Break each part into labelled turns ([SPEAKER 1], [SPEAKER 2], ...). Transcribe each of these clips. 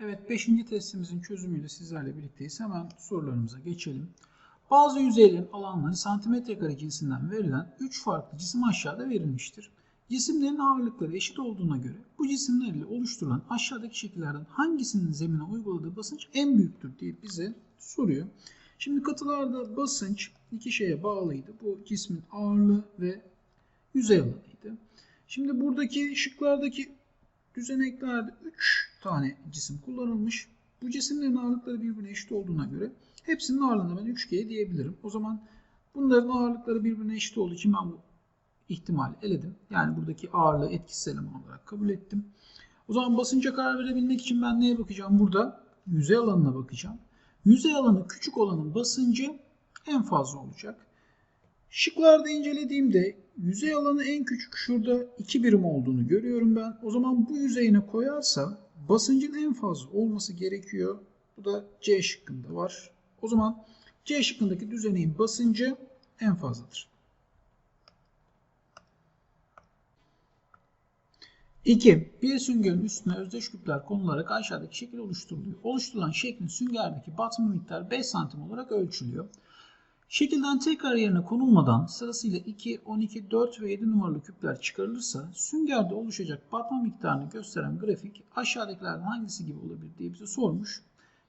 [SPEAKER 1] Evet 5. testimizin çözümüyle sizlerle birlikteyiz. Hemen sorularımıza geçelim. Bazı yüzeylerin alanları santimetre kare cinsinden verilen 3 farklı cisim aşağıda verilmiştir. Cisimlerin ağırlıkları eşit olduğuna göre bu cisimler ile oluşturulan aşağıdaki şekillerden hangisinin zemine uyguladığı basınç en büyüktür diye bize soruyor. Şimdi katılarda basınç iki şeye bağlıydı. Bu cismin ağırlığı ve yüzey alanıydı. Şimdi buradaki şıklardaki düzeneklerde 3 tane cisim kullanılmış. Bu cisimlerin ağırlıkları birbirine eşit olduğuna göre hepsinin ağırlığına ben 3G diyebilirim. O zaman bunların ağırlıkları birbirine eşit olduğu için ben bu ihtimali eledim. Yani buradaki ağırlığı etkisiz eleman olarak kabul ettim. O zaman basınca karar verebilmek için ben neye bakacağım? Burada yüzey alanına bakacağım. Yüzey alanı küçük olanın basıncı en fazla olacak. Şıklarda incelediğimde yüzey alanı en küçük şurada 2 birim olduğunu görüyorum ben. O zaman bu yüzeyine koyarsam basıncın en fazla olması gerekiyor. Bu da C şıkkında var. O zaman C şıkkındaki düzeneğin basıncı en fazladır. 2. Bir süngerin üstüne özdeş küpler konularak aşağıdaki şekil oluşturuluyor. Oluşturulan şeklin süngerdeki batma miktarı 5 santim olarak ölçülüyor. Şekilden tekrar yerine konulmadan sırasıyla 2, 12, 4 ve 7 numaralı küpler çıkarılırsa süngerde oluşacak batma miktarını gösteren grafik aşağıdakilerden hangisi gibi olabilir diye bize sormuş.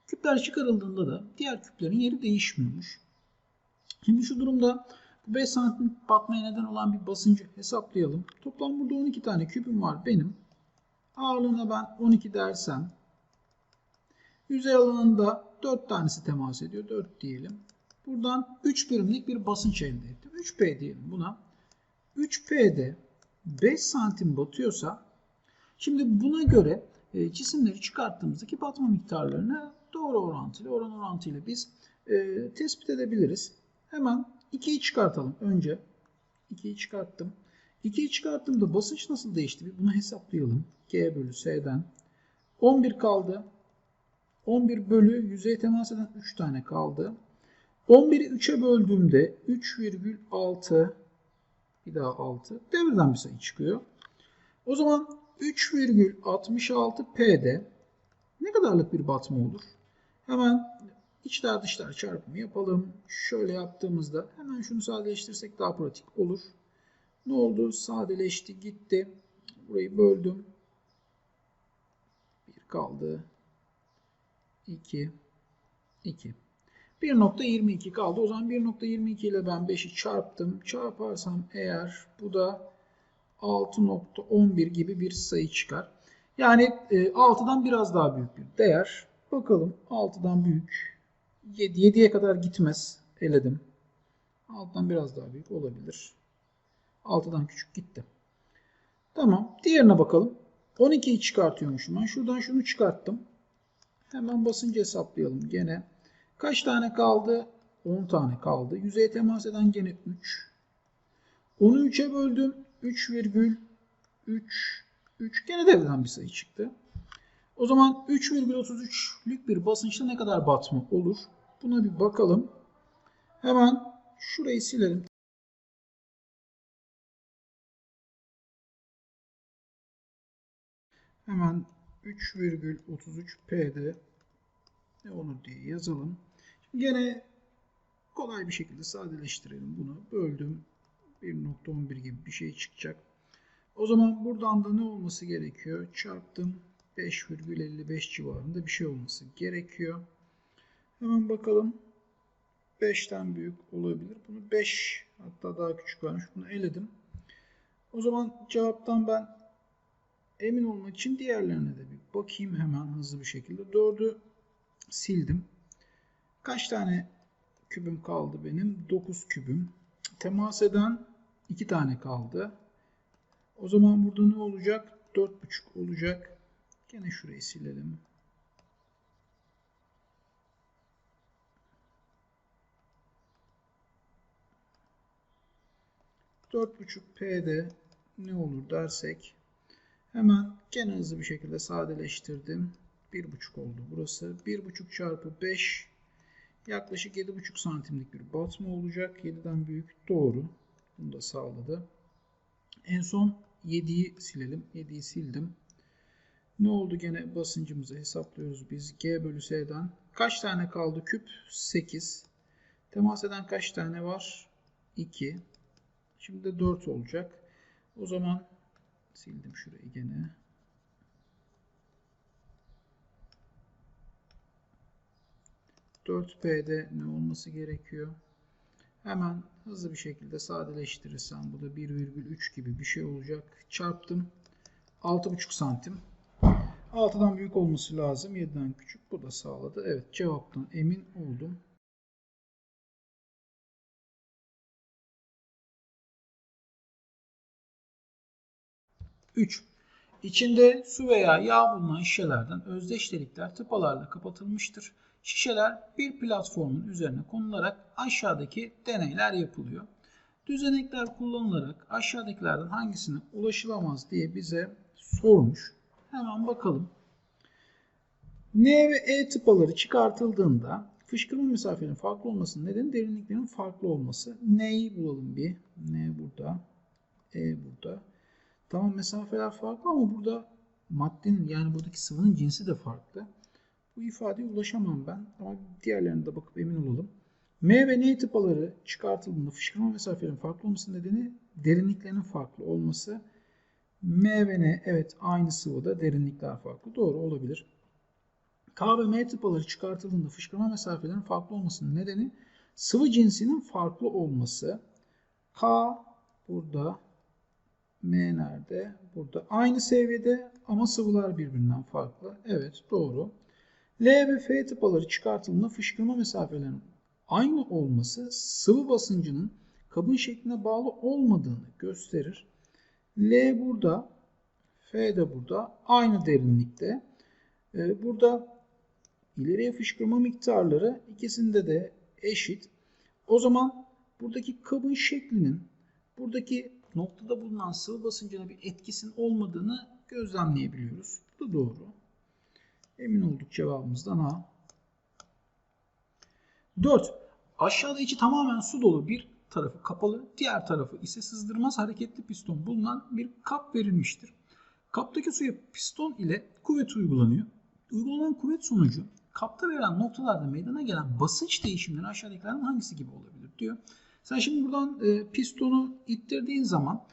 [SPEAKER 1] Küpler çıkarıldığında da diğer küplerin yeri değişmiyormuş. Şimdi şu durumda 5 santim batmaya neden olan bir basıncı hesaplayalım. Toplam burada 12 tane küpüm var benim. Ağırlığına ben 12 dersem yüzey alanında 4 tanesi temas ediyor. 4 diyelim. Buradan 3 birimlik bir basınç elde ettim. 3P diyelim buna. 3P'de 5 santim batıyorsa şimdi buna göre e, cisimleri çıkarttığımızdaki batma miktarlarını doğru orantılı, oran orantıyla biz e, tespit edebiliriz. Hemen 2'yi çıkartalım önce. 2'yi çıkarttım. 2'yi çıkarttığımda basınç nasıl değişti? Bunu hesaplayalım. G bölü S'den. 11 kaldı. 11 bölü yüzeye temas eden 3 tane kaldı. 11'i 3'e böldüğümde 3,6 bir daha 6 devirden bir sayı çıkıyor. O zaman 3,66 P'de ne kadarlık bir batma olur? Hemen içler dışlar çarpımı yapalım. Şöyle yaptığımızda hemen şunu sadeleştirsek daha pratik olur. Ne oldu? Sadeleşti gitti. Burayı böldüm. 1 kaldı. 2 2 1.22 kaldı. O zaman 1.22 ile ben 5'i çarptım. Çarparsam eğer bu da 6.11 gibi bir sayı çıkar. Yani 6'dan e, biraz daha büyük bir değer. Bakalım 6'dan büyük. 7, 7'ye kadar gitmez. Eledim. 6'dan biraz daha büyük olabilir. 6'dan küçük gitti. Tamam. Diğerine bakalım. 12'yi çıkartıyormuşum ben. Şuradan şunu çıkarttım. Hemen basıncı hesaplayalım. Gene Kaç tane kaldı? 10 tane kaldı. Yüzeye temas eden gene 3. Onu 3'e böldüm. 3,3 3 gene devreden bir sayı çıktı. O zaman 3,33'lük bir basınçta ne kadar batma olur? Buna bir bakalım. Hemen şurayı silelim. Hemen 3,33 P'de ne olur diye yazalım. Gene kolay bir şekilde sadeleştirelim bunu. Böldüm. 1.11 gibi bir şey çıkacak. O zaman buradan da ne olması gerekiyor? Çarptım. 5,55 civarında bir şey olması gerekiyor. Hemen bakalım. 5'ten büyük olabilir. Bunu 5 hatta daha küçük varmış. Bunu eledim. O zaman cevaptan ben emin olmak için diğerlerine de bir bakayım hemen hızlı bir şekilde. 4'ü sildim. Kaç tane kübüm kaldı benim? 9 kübüm. Temas eden 2 tane kaldı. O zaman burada ne olacak? 4,5 olacak. Gene şurayı silelim. Dört buçuk P'de ne olur dersek hemen gene hızlı bir şekilde sadeleştirdim. 1,5 oldu burası. 1,5 çarpı 5 yaklaşık 7,5 santimlik bir batma olacak. 7'den büyük doğru. Bunu da sağladı. En son 7'yi silelim. 7'yi sildim. Ne oldu gene basıncımızı hesaplıyoruz biz. G bölü S'den. Kaç tane kaldı küp? 8. Temas eden kaç tane var? 2. Şimdi de 4 olacak. O zaman sildim şurayı gene. P'de ne olması gerekiyor? Hemen hızlı bir şekilde sadeleştirirsem bu da 1,3 gibi bir şey olacak. Çarptım. 6,5 santim. 6'dan büyük olması lazım. 7'den küçük. Bu da sağladı. Evet cevaptan emin oldum. Üç. İçinde su veya yağ bulunan şişelerden özdeş delikler tıpalarla kapatılmıştır. Şişeler bir platformun üzerine konularak aşağıdaki deneyler yapılıyor. Düzenekler kullanılarak aşağıdakilerden hangisine ulaşılamaz diye bize sormuş. Hemen bakalım. N ve E tıpaları çıkartıldığında fışkırma mesafelerinin farklı olmasının nedeni derinliklerin farklı olması. N'yi bulalım bir. N burada. E burada. Tamam mesafeler farklı ama burada maddenin yani buradaki sıvının cinsi de farklı. Bu ifadeye ulaşamam ben ama diğerlerine de bakıp emin olalım. M ve N tıpaları çıkartıldığında fışkırma mesafelerinin farklı olmasının nedeni derinliklerinin farklı olması. M ve N evet aynı sıvıda derinlikler farklı. Doğru olabilir. K ve M tıpaları çıkartıldığında fışkırma mesafelerinin farklı olmasının nedeni sıvı cinsinin farklı olması. K burada, M nerede? Burada. Aynı seviyede ama sıvılar birbirinden farklı. Evet doğru. L ve F tıpaları çıkartıldığında fışkırma mesafelerinin aynı olması sıvı basıncının kabın şekline bağlı olmadığını gösterir. L burada, F de burada aynı derinlikte. Ee, burada ileriye fışkırma miktarları ikisinde de eşit. O zaman buradaki kabın şeklinin buradaki noktada bulunan sıvı basıncına bir etkisinin olmadığını gözlemleyebiliyoruz. Bu da doğru. Emin olduk cevabımızdan A. 4. Aşağıda içi tamamen su dolu bir tarafı kapalı, diğer tarafı ise sızdırmaz hareketli piston bulunan bir kap verilmiştir. Kaptaki suya piston ile kuvvet uygulanıyor. Uygulanan kuvvet sonucu kapta verilen noktalarda meydana gelen basınç değişimleri aşağıdakilerden hangisi gibi olabilir diyor. Sen şimdi buradan e, pistonu ittirdiğin zaman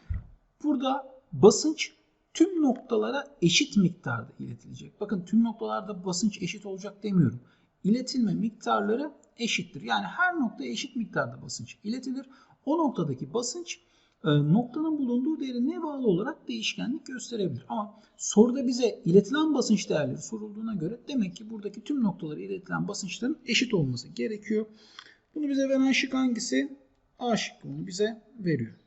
[SPEAKER 1] burada basınç tüm noktalara eşit miktarda iletilecek. Bakın tüm noktalarda basınç eşit olacak demiyorum. İletilme miktarları eşittir. Yani her noktaya eşit miktarda basınç iletilir. O noktadaki basınç e, noktanın bulunduğu derinliğe bağlı olarak değişkenlik gösterebilir. Ama soruda bize iletilen basınç değerleri sorulduğuna göre demek ki buradaki tüm noktalara iletilen basınçların eşit olması gerekiyor. Bunu bize veren şık hangisi? A şıkkı bunu bize veriyor.